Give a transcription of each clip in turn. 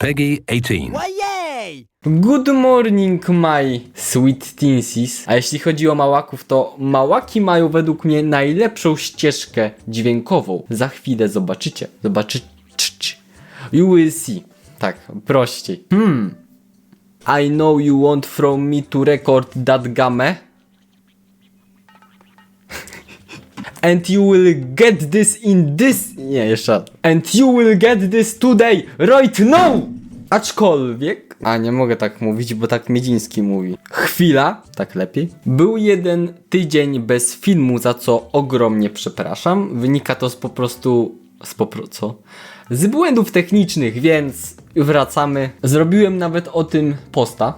Peggy 18. Ojej! Good morning, my sweet teensies. A jeśli chodzi o małaków, to małaki mają według mnie najlepszą ścieżkę dźwiękową. Za chwilę zobaczycie. Zobaczycie. You will see. Tak, prościej. Hmm. I know you want from me to record that game. And you will get this in this. Nie, jeszcze. raz. And you will get this today, right now! Aczkolwiek. A nie mogę tak mówić, bo tak Miedziński mówi. Chwila, tak lepiej. Był jeden tydzień bez filmu, za co ogromnie przepraszam. Wynika to z po prostu. Z po pro, co? Z błędów technicznych, więc wracamy. Zrobiłem nawet o tym posta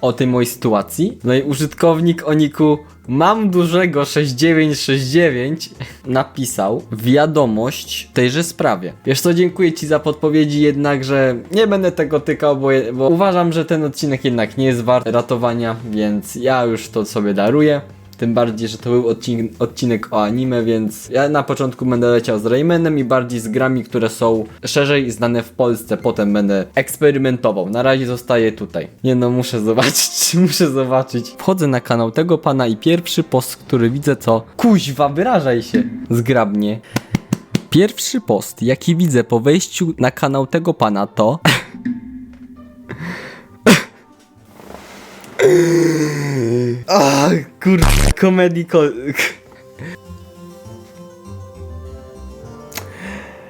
o tej mojej sytuacji. No i użytkownik o niku mam dużego 6969 napisał wiadomość w tejże sprawie. Wiesz co, dziękuję Ci za podpowiedzi, jednakże nie będę tego tykał, bo, bo uważam, że ten odcinek jednak nie jest wart ratowania, więc ja już to sobie daruję. Tym bardziej, że to był odcinek, odcinek o anime, więc ja na początku będę leciał z Raymanem i bardziej z grami, które są szerzej znane w Polsce. Potem będę eksperymentował. Na razie zostaję tutaj. Nie no, muszę zobaczyć, muszę zobaczyć. Wchodzę na kanał tego pana i pierwszy post, który widzę to... Kuźwa, wyrażaj się! Zgrabnie. Pierwszy post, jaki widzę po wejściu na kanał tego pana to... Ach, kurde, komedii ko...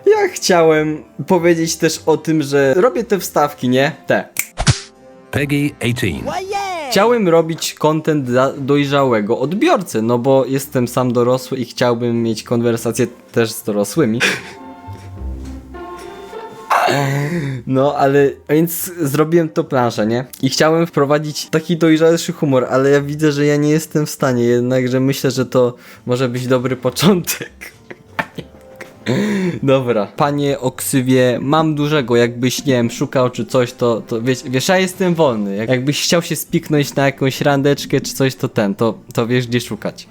Ja chciałem powiedzieć też o tym, że robię te wstawki, nie? Te. Peggy 18. Ojej! Chciałem robić content dla dojrzałego odbiorcy, no bo jestem sam dorosły i chciałbym mieć konwersację też z dorosłymi. No, ale więc zrobiłem to planszę, nie? I chciałem wprowadzić taki dojrzalszy humor, ale ja widzę, że ja nie jestem w stanie, jednakże myślę, że to może być dobry początek. Dobra. Panie o ksywie, mam dużego, jakbyś, nie wiem, szukał czy coś, to, to wiesz, wiesz, ja jestem wolny. Jak, jakbyś chciał się spiknąć na jakąś randeczkę czy coś, to ten, to, to wiesz gdzie szukać.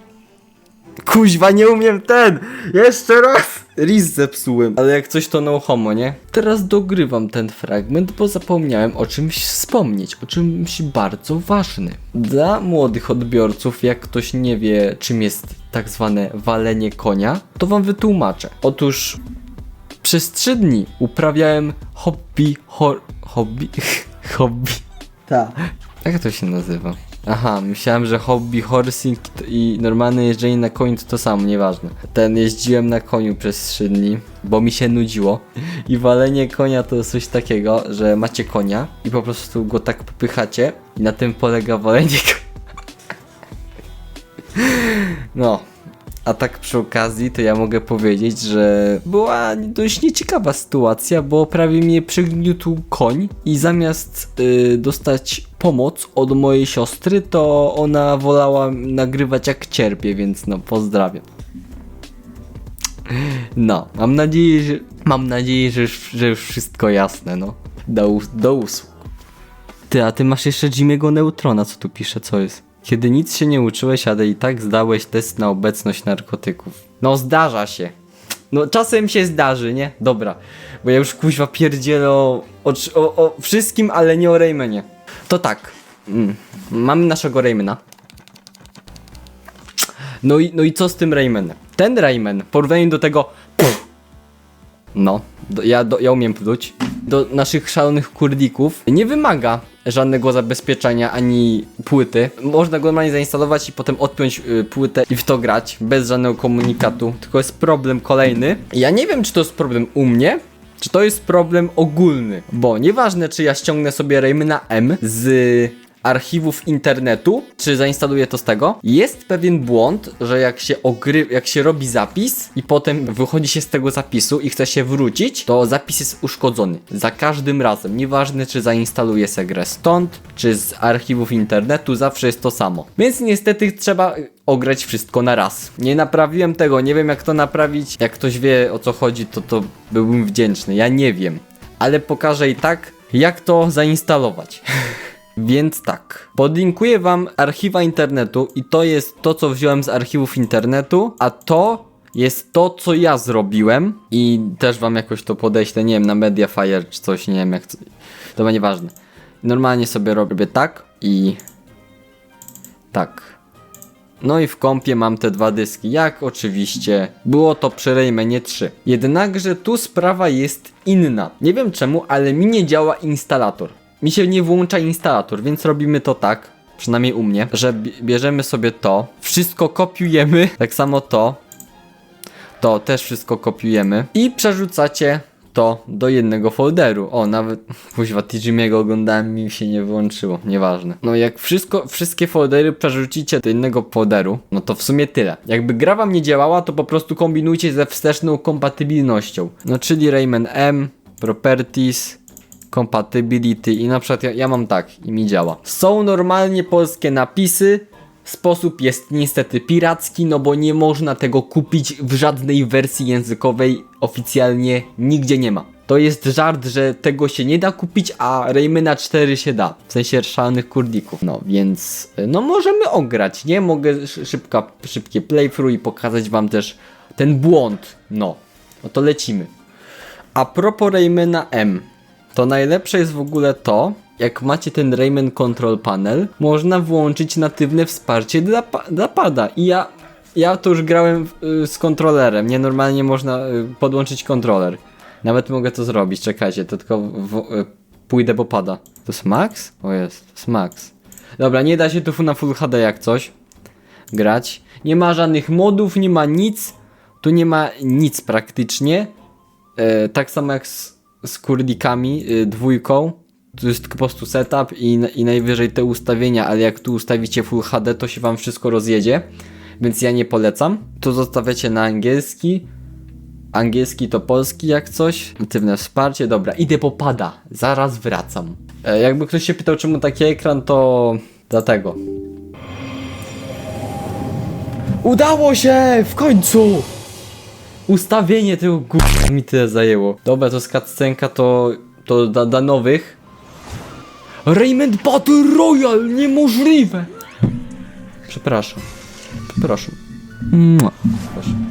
Kuźwa, nie umiem ten! Jeszcze raz! Riz zepsułem, ale jak coś to no homo, nie? Teraz dogrywam ten fragment, bo zapomniałem o czymś wspomnieć, o czymś bardzo ważnym. Dla młodych odbiorców, jak ktoś nie wie czym jest tak zwane walenie konia, to wam wytłumaczę. Otóż przez trzy dni uprawiałem hobby, hor... hobby? hobby? Tak. Jak to się nazywa? Aha, myślałem, że hobby horsing i normalne jeżdżenie na koniu to to samo, nieważne. Ten jeździłem na koniu przez 3 dni, bo mi się nudziło. I walenie konia to coś takiego, że macie konia i po prostu go tak popychacie i na tym polega walenie konia. No, a tak przy okazji, to ja mogę powiedzieć, że była dość nieciekawa sytuacja, bo prawie mnie przygniótł koń i zamiast y, dostać pomoc od mojej siostry, to ona wolała nagrywać jak cierpię, więc no pozdrawiam. No, mam nadzieję, że mam nadzieję, że że już wszystko jasne, no. Do, do usług. Ty, a ty masz jeszcze Jimmy'ego Neutrona, co tu pisze, co jest? Kiedy nic się nie uczyłeś, ale i tak zdałeś test na obecność narkotyków. No zdarza się. No czasem się zdarzy, nie? Dobra. Bo ja już kuźwa pierdzielę o, o, o, wszystkim, ale nie o Raymanie. To tak. Mm. Mamy naszego Raymana. No i, no i co z tym Raymanem? Ten Rayman, w porównaniu do tego... No, do, ja, do, ja umiem pluć. Do naszych szalonych kurdików nie wymaga żadnego zabezpieczenia ani płyty. Można go normalnie zainstalować i potem odpiąć y, płytę i w to grać bez żadnego komunikatu. Tylko jest problem kolejny. Ja nie wiem, czy to jest problem u mnie, czy to jest problem ogólny. Bo nieważne, czy ja ściągnę sobie Raymana M z archiwów internetu, czy zainstaluję to z tego, jest pewien błąd, że jak się ogry, jak się robi zapis i potem wychodzi się z tego zapisu i chce się wrócić, to zapis jest uszkodzony. Za każdym razem, nieważne czy zainstaluję sobie grę stąd, czy z archiwów internetu, zawsze jest to samo. Więc niestety trzeba ograć wszystko na raz. Nie naprawiłem tego, nie wiem jak to naprawić. Jak ktoś wie o co chodzi, to to byłbym wdzięczny. Ja nie wiem, ale pokażę i tak, jak to zainstalować. Więc tak, podlinkuję wam archiwa internetu i to jest to, co wziąłem z archiwów internetu, a to jest to, co ja zrobiłem i też wam jakoś to podeślę, nie wiem, na Mediafire czy coś, nie wiem jak to, to będzie nieważne. Normalnie sobie robię tak i tak. No i w kompie mam te dwa dyski, jak oczywiście było to przy Raymanie 3. Jednakże tu sprawa jest inna. Nie wiem czemu, ale mi nie działa instalator. Mi się nie włącza instalator, więc robimy to tak, przynajmniej u mnie, że bi- bierzemy sobie to, wszystko kopiujemy, tak samo to, to też wszystko kopiujemy i przerzucacie to do jednego folderu. O, nawet kuźwa Tijimiego oglądałem mi się nie wyłączyło, nieważne. No jak wszystko, wszystkie foldery przerzucicie do jednego folderu, no to w sumie tyle. Jakby gra wam nie działała, to po prostu kombinujcie ze wsteczną kompatybilnością. No czyli Rayman M, Properties, Compatibility i na przykład ja, ja mam tak i mi działa. Są normalnie polskie napisy, Sposób jest niestety piracki, no bo nie można tego kupić w żadnej wersji językowej oficjalnie nigdzie nie ma. To jest żart, że tego się nie da kupić, a Raymana 4 się da. W sensie szalonych kurdików. No więc, y, no możemy ograć, nie? Mogę sz- szybka, szybkie playthrough i pokazać wam też ten błąd. No, no to lecimy. A propos Raymana M, to najlepsze jest w ogóle to, jak macie ten Rayman Control Panel, można włączyć natywne wsparcie dla, dla pada. I ja, ja to już grałem y, z kontrolerem, nie normalnie można y, podłączyć kontroler. Nawet mogę to zrobić, czekajcie, to tylko w, y, pójdę po pada. To jest Max? O jest, to jest Max. Dobra, nie da się tu na Full HD jak coś grać. Nie ma żadnych modów, nie ma nic. Tu nie ma nic praktycznie. E, tak samo jak z, z kurdikami, y, dwójką. Tu jest po prostu setup i, i najwyżej te ustawienia, ale jak tu ustawicie Full HD, to się wam wszystko rozjedzie. Więc ja nie polecam. Tu zostawiacie na angielski. Angielski to polski jak coś. Natywne wsparcie. Dobra, idę po pada. Zaraz wracam. E, jakby ktoś się pytał, czemu taki ekran, to dlatego. Udało się! W końcu! Ustawienie tego gó- mi tyle zajęło. Dobra, to skaccenka to, to dla, dla nowych. Raymond Battle Royale! Niemożliwe! Przepraszam. Przepraszam. Mua. Przepraszam.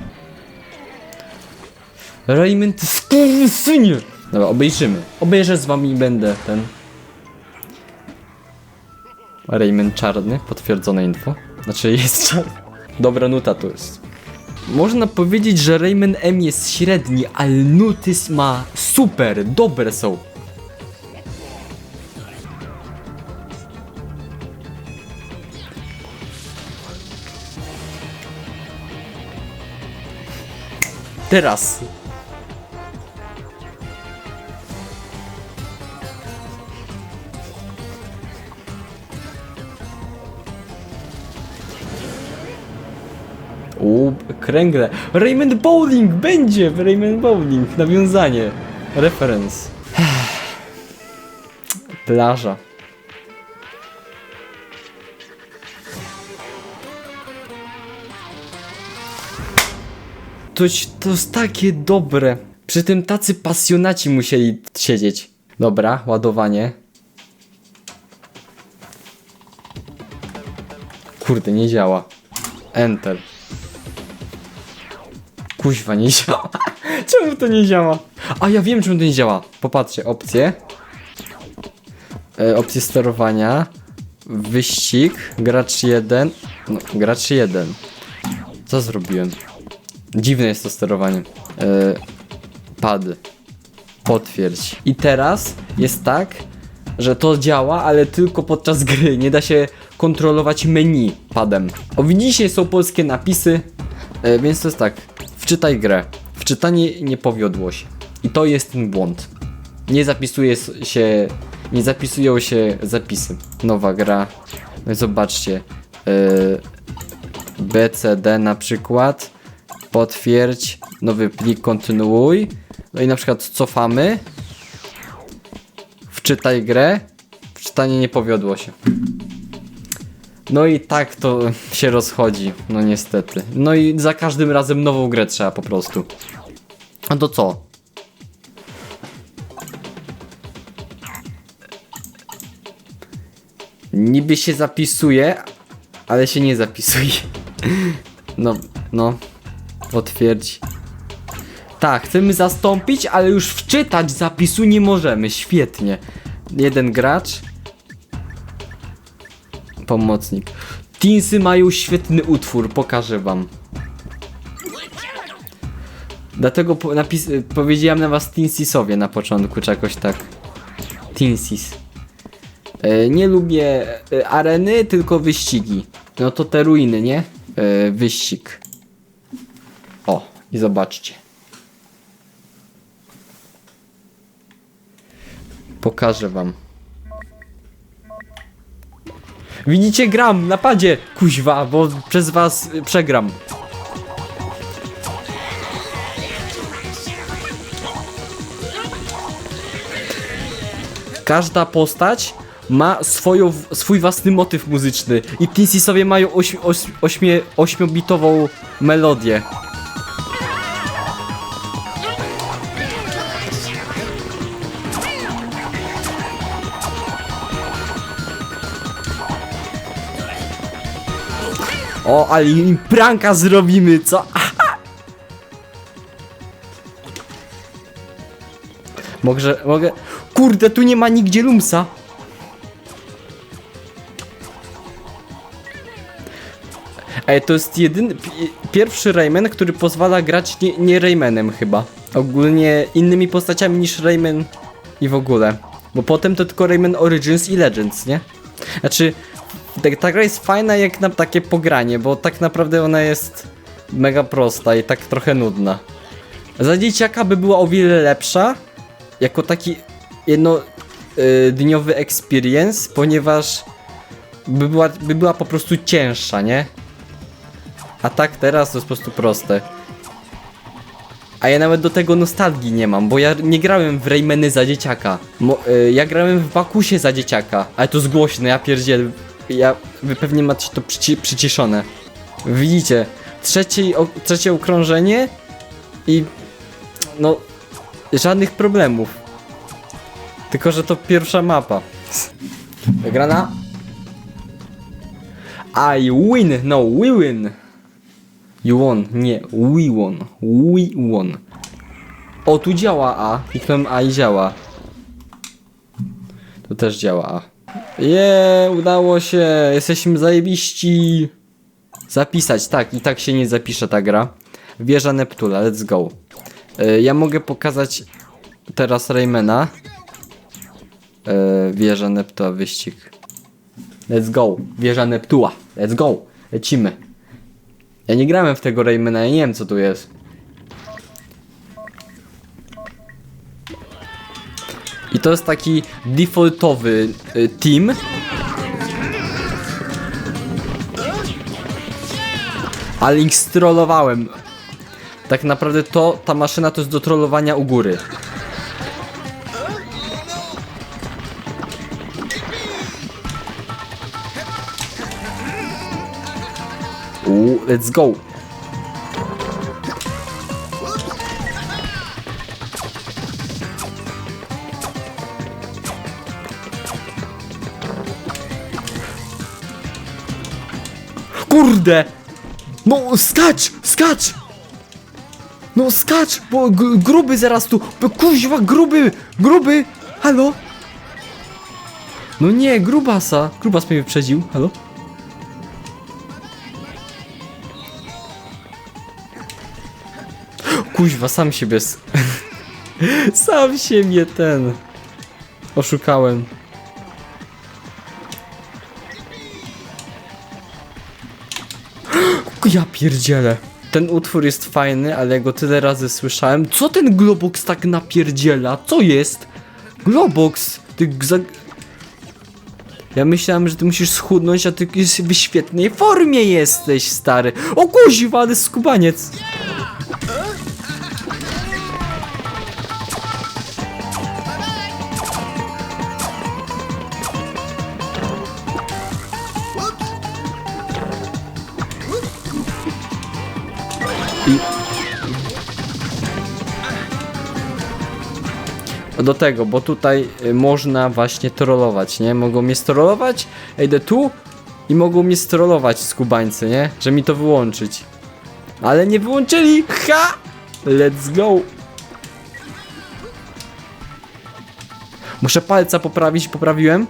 Raymond skurwysynie! Dobra, obejrzymy. Obejrzę z wami i będę ten... Raymond czarny, potwierdzone info. Znaczy jest czarny. Dobra nuta to jest. Można powiedzieć, że Rayman M jest średni, ale nuty ma super, dobre są. Teraz. U, kręgle. Raymond Bowling będzie Raymond Bowling. Nawiązanie. Reference. Plaża. To, to jest takie dobre. Przy tym tacy pasjonaci musieli siedzieć. Dobra, ładowanie. Kurde, nie działa. Enter. Kuźwa, nie działa. Czemu to nie działa? A ja wiem, czemu to nie działa. Popatrzcie, opcje. E, opcje sterowania. Wyścig. Gracz 1. No, gracz 1. Co zrobiłem? Dziwne jest to sterowanie. E, pad. Potwierdź. I teraz jest tak, że to działa, ale tylko podczas gry. Nie da się kontrolować menu padem. O widzicie, są polskie napisy, e, więc to jest tak. Wczytaj grę. Wczytanie nie powiodło się. I to jest ten błąd. Nie zapisuje się, nie zapisują się zapisy. Nowa gra. No i zobaczcie. e, BCD na przykład. Potwierdź. Nowy plik, kontynuuj. No i na przykład cofamy. Wczytaj grę. Wczytanie nie powiodło się. No i tak to się rozchodzi, no niestety. No i za każdym razem nową grę trzeba po prostu. A to co? Niby się zapisuje, ale się nie zapisuje. No, no. Potwierdź. Tak, chcemy zastąpić, ale już wczytać zapisu nie możemy. Świetnie. Jeden gracz. Pomocnik. Teensy mają świetny utwór, pokażę wam. Dlatego po, napis, powiedziałem na was Teensisowie na początku, czy jakoś tak. Teensis. E, nie lubię e, areny, tylko wyścigi. No to te ruiny, nie? E, wyścig. O, i zobaczcie. Pokażę wam. Widzicie, gram, napadzie, kuźwa, bo przez was y, przegram. Każda postać ma swoją, swój własny motyw muzyczny i Teensy sobie mają ośmi, oś, ośmie, ośmiobitową melodię. O, ale im pranka zrobimy, co? Mogę, mogę... Kurde, tu nie ma nigdzie Lumsa. Ej, to jest jedyny, pi- pierwszy Rayman, który pozwala grać nie, nie Raymanem chyba. Ogólnie innymi postaciami niż Rayman i w ogóle. Bo potem to tylko Rayman Origins i Legends, nie? Znaczy, ta, gra jest fajna jak na takie pogranie, bo tak naprawdę ona jest mega prosta i tak trochę nudna. Za dzieciaka by była o wiele lepsza, jako taki jedno y, experience, ponieważ by była, by była po prostu cięższa, nie? A tak teraz to jest po prostu proste. A ja nawet do tego nostalgii nie mam, bo ja nie grałem w Raymany za dzieciaka. Mo, y, ja grałem w Bakusie za dzieciaka, ale to jest głośne, ja pierdziel. Ja, wy pewnie macie to przyci przyciszone. Widzicie, trzecie, trzecie okrążenie i no, żadnych problemów. Tylko, że to pierwsza mapa. Wygrana? I win, no, we win. You won, nie, we won, we won. O, tu działa A, kliknąłem A i działa. Tu też działa A. Je, udało się, jesteśmy zajebiści. Zapisać, tak, i tak się nie zapisze ta gra. Wieża Neptula, let's go. Y, ja mogę pokazać teraz Raymana. Y, wieża Neptula, wyścig. Let's go, wieża Neptula, let's go, lecimy. Ja nie grałem w tego Raymana, ja nie wiem co tu jest. I to jest taki defaultowy y, team. Ale ich strollowałem. Tak naprawdę to, ta maszyna to jest do trollowania u góry. Let's go. Kurde! No skacz, skacz! No skacz, bo gruby zaraz tu, kuźwa gruby, gruby, halo? No nie, grubasa, grubas mnie wyprzedził, halo? Kuźwa, sam siebie. sam siebie ten. Oszukałem. Ja pierdzielę. Ten utwór jest fajny, ale go tyle razy słyszałem. Co ten Globox tak napierdziela? Co jest? Globox! Ty za... Ja myślałem, że ty musisz schudnąć, a ty w świetnej formie jesteś, stary. O kuźwa, ale skubaniec. Do tego, bo tutaj y, można właśnie trollować, nie? Mogą mnie strollować, ja idę tu i mogą mnie strollować skubańcy, nie? Że mi to wyłączyć. Ale nie wyłączyli! Ha! Let's go! Muszę palca poprawić, poprawiłem.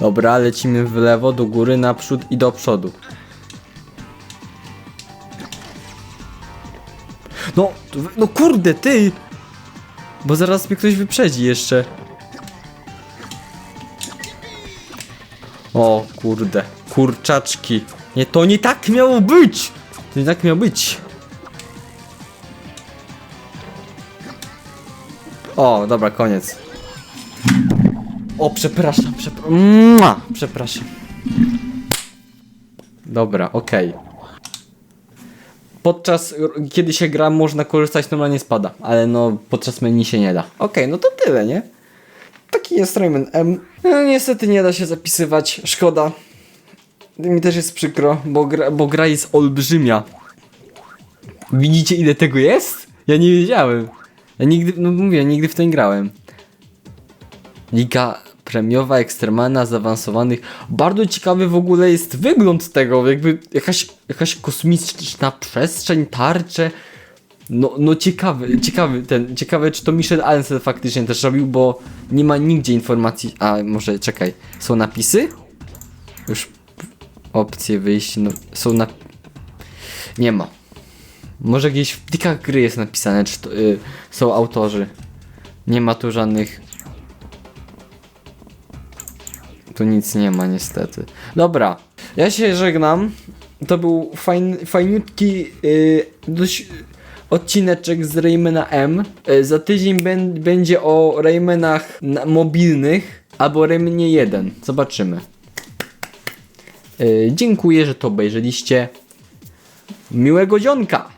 Dobra, lecimy w lewo, do góry, naprzód i do przodu. No, no kurde, ty! Bo zaraz mnie ktoś wyprzedzi jeszcze. O kurde, kurczaczki. Nie, to nie tak miało być! To nie tak miało być. O, dobra, koniec. O, przepraszam, przepraszam. Przepraszam. Dobra, okej. Podczas, kiedy się gra, można korzystać normalnie z pada, ale no, podczas menu się nie da. Okej, no to tyle, nie? Taki jest Rayman M. No, niestety nie da się zapisywać, szkoda. Mi też jest przykro, bo gra, bo gra jest olbrzymia. Widzicie ile tego jest? Ja nie wiedziałem. Ja nigdy, no mówię, nigdy w to nie grałem. Liga premiowa, ekstremalna, zaawansowanych. Bardzo ciekawy w ogóle jest wygląd tego, jakby jakaś, jakaś kosmiczna przestrzeń, tarcze. No, no ciekawy, ciekawy ten, ciekawe czy to Michel Allen faktycznie też robił, bo nie ma nigdzie informacji. A może czekaj, są napisy? Już opcje wyjść, no są na... Nie ma. Może gdzieś w plikach gry jest napisane, czy to, y, są autorzy. Nie ma tu żadnych tu nic nie ma niestety. Dobra, ja się żegnam. To był fajn, fajniutki yy, dość odcineczek z Raymana M. Yy, za tydzień będzie o Raymanach na- mobilnych albo Raymanie 1. Zobaczymy. Yy, dziękuję, że to obejrzeliście. Miłego dzionka!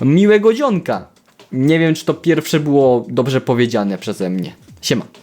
Miłego dzionka! Nie wiem, czy to pierwsze było dobrze powiedziane przeze mnie. Siema.